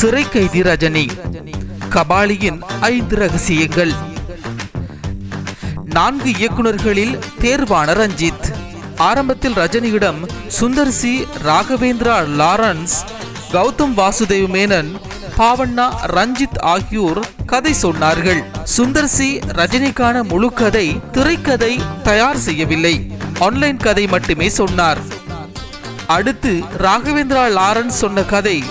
சிறை கைதி ரஜினி. கபாலியின் ஐந்து ரகசியங்கள். நான்கு இயக்குனர்களில் தேர்வான ரஞ்சித். ஆரம்பத்தில் ரஜினியிடம் சுந்தர் சி ராகவேந்திரா லாரன்ஸ் கௌதம் வாசுதேவ் மேனன் பாவண்ணா ரஞ்சித் ஆகியோர் கதை சொன்னார்கள். சுந்தர் சி ரஜினிக்கான முழு கதை திரைக்கதை தயார் செய்யவில்லை. ஆன்லைன் கதை மட்டுமே சொன்னார். அடுத்து ராகவேந்திரா லாரன்ஸ் சொன்ன கதை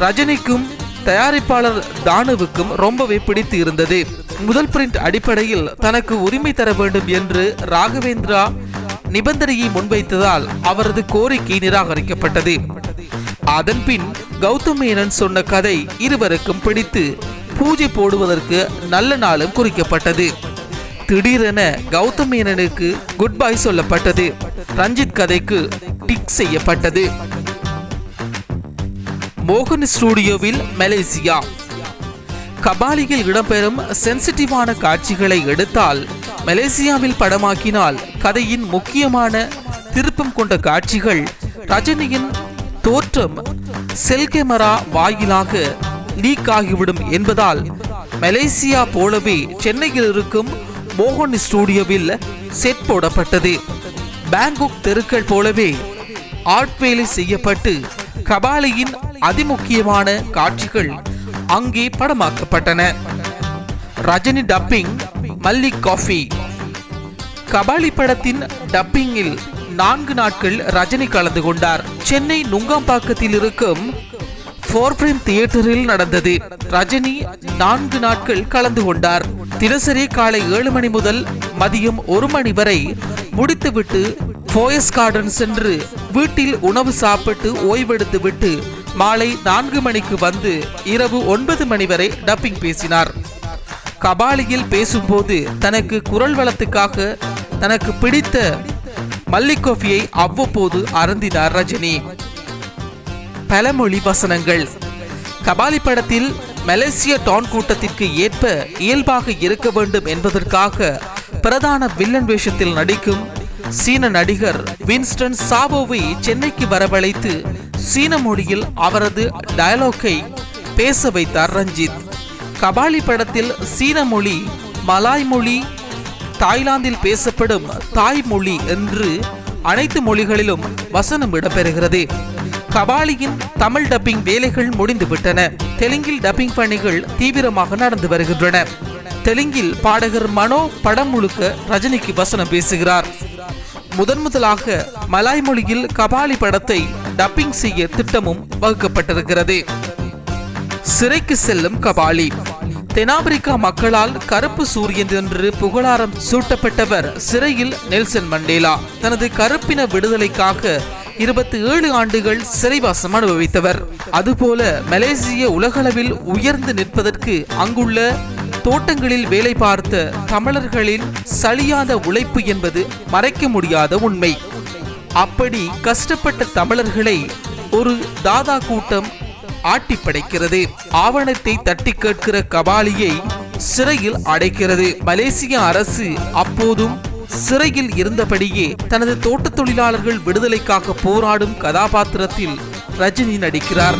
ரஜினிக்கும் தயாரிப்பாளர் தானுவுக்கும் ரொம்பவே பிடித்து இருந்தது. முதல் பிரிண்ட் அடிப்படையில் தனக்கு உரிமை தர வேண்டும் என்று ராகவேந்திரா நிபந்தனையை முன்வைத்ததால் அவரது கோரிக்கை நிராகரிக்கப்பட்டது. அதன்பின் கௌதம் மேனன் சொன்ன கதை இருவருக்கும் பிடித்து பூஜை போடுவதற்கு நல்ல நாளும் குறிக்கப்பட்டது. திடீரென கௌதம் மேனனுக்கு குட் பை சொல்லப்பட்டது. ரஞ்சித் கதைக்கு டிக் செய்யப்பட்டது. மோகன் ஸ்டுடியோவில் மலேசியா. கபாலியில் இடம்பெறும் சென்சிட்டிவான காட்சிகளை எடுத்தால் மலேசியாவில் படமாக்கினால் கதையின் முக்கியமான திருப்பம் கொண்ட காட்சிகள் ரஜினியின் தோற்றம் செல் கேமரா வாயிலாக லீக் ஆகிவிடும் என்பதால் மலேசியா போலவே சென்னையில் இருக்கும் மோகன் ஸ்டுடியோவில் செட் போடப்பட்டது. பேங்காக் தெருக்கள் போலவே ஆர்ட் வேலை செய்யப்பட்டு கபாலியின் அதிமுக்கியமான காட்சிகள் அங்கே படமாக்கப்பட்டன. ரஜினி டப்பிங் மல்லிக் காஃபி. கபாலி படத்தின் டப்பிங்கில் நான்கு நாட்கள் ரஜினி கலந்து கொண்டார். சென்னை நுங்கம்பாக்கத்தில் இருக்கும் ஃபோர் பிரேம் தியேட்டரில் நடந்தது. ரஜினி நான்கு நாட்கள் கலந்து கொண்டார். தினசரி காலை ஏழு மணி முதல் மதியம் ஒரு மணி வரை முடித்துவிட்டு போயஸ் கார்டன் சென்று வீட்டில் உணவு சாப்பிட்டு ஓய்வெடுத்து விட்டு மாலை நான்கு மணிக்கு வந்து இரவு ஒன்பது மணி வரை டப்பிங் பேசினார். கபாலியில் பேசும்போது தனக்கு குரல் வளத்துக்காக தனக்கு பிடித்த மல்லிகோஃபியை அவ்வப்போது அருந்தினார் ரஜினி. பலமொழி வசனங்கள். கபாலி படத்தில் மலேசிய டான் கூட்டத்திற்கு ஏற்ப இயல்பாக இருக்க வேண்டும் என்பதற்காக பிரதான வில்லன் வேஷத்தில் நடிக்கும் சீன நடிகர் வின்ஸ்டன் சாவோவை சென்னைக்கு வரவழைத்து சீன மொழியில் அவரது டயலாக்கை பேச வைத்தார் ரஞ்சித். கபாலி படத்தில் சீன மொழி மலாய் மொழி தாய்லாந்தில் பேசப்படும் தாய் மொழி என்று அனைத்து மொழிகளிலும் வசனம் இடம்பெறுகிறது. கபாலியின் தமிழ் டப்பிங் வேலைகள் முடிந்துவிட்டன. தெலுங்கில் டப்பிங் பணிகள் தீவிரமாக நடந்து வருகின்றன. தெலுங்கில் பாடகர் மனோ படம் முழுக்க ரஜினிக்கு வசனம் பேசுகிறார். முதன் முதலாக மலாய் மொழியில் கபாலி படத்தை டப்பிங் செய்ய திட்டமும் வகுக்கப்பட்டிருக்கிறது. சிறைக்கு செல்லும் கபாலி தென்னாப்பிரிக்கா மக்களால் கருப்பு சூரியன் என்று புகழாரம் சூட்டப்பட்டவர் சிறையில் நெல்சன் மண்டேலா. தனது கருப்பின விடுதலைக்காக இருபத்தி ஏழு ஆண்டுகள் சிறைவாசம் அனுபவித்தவர். அதுபோல மலேசிய உலகளவில் உயர்ந்து நிற்பதற்கு அங்குள்ள தோட்டங்களில் வேலை பார்த்த தமிழர்களின் சலியாத உழைப்பு என்பது மறைக்க முடியாத உண்மை. அப்படி கஷ்டப்பட்ட தமிழர்களை ஒரு தாதா கூட்டம் ஆட்டி படைக்கிறது. ஆவணத்தை தட்டி கேட்கிற கபாலியை சிறையில் அடைக்கிறது. மலேசிய அரசு அப்போதும் சிறையில் இருந்தபடியே தனது தோட்ட தொழிலாளர்கள் விடுதலைக்காக போராடும் கதாபாத்திரத்தில் ரஜினி நடிக்கிறார்.